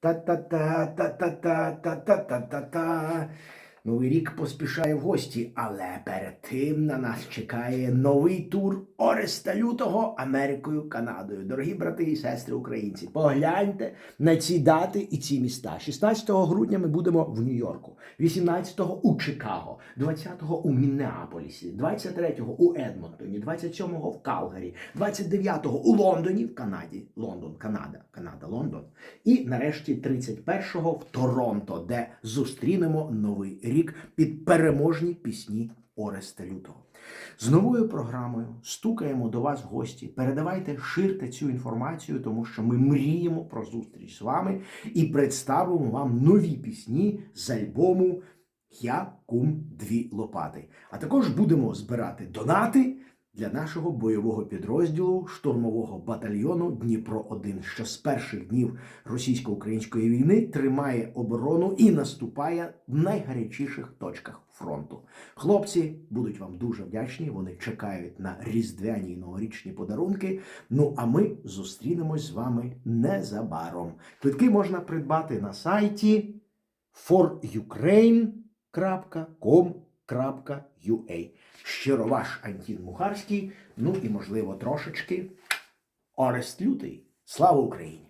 Та-та-та-та-та-та-та-та-та-та. Новий рік поспішає в гості, але перед тим на нас чекає новий тур Ореста Лютого Америкою, Канадою. Дорогі брати і сестри українці, погляньте на ці дати і ці міста. 16 грудня ми будемо в Нью-Йорку, 18-го у Чикаго, 20-го у Міннеаполісі, 23-го у Едмонтоні, 27-го в Калгарі, 29-го у Лондоні, в Канаді, Лондон, Канада, Канада, Лондон. І нарешті 31-го в Торонто, де зустрінемо новий рік під переможні пісні Ореста Лютого. З новою програмою стукаємо до вас в гості. Передавайте, ширте цю інформацію, тому що ми мріємо про зустріч з вами і представимо вам нові пісні з альбому Я кум дві лопати. А також будемо збирати донати для нашого бойового підрозділу штурмового батальйону Дніпро 1 що з перших днів російсько-української війни тримає оборону і наступає в найгарячіших точках фронту. Хлопці будуть вам дуже вдячні. Вони чекають на різдвяні і новорічні подарунки. Ну а ми зустрінемось з вами незабаром. Квитки можна придбати на сайті forukraine.com.ua. Щиро ваш Антін Мухарський. Ну і можливо трошечки Орест Лютий. Слава Україні!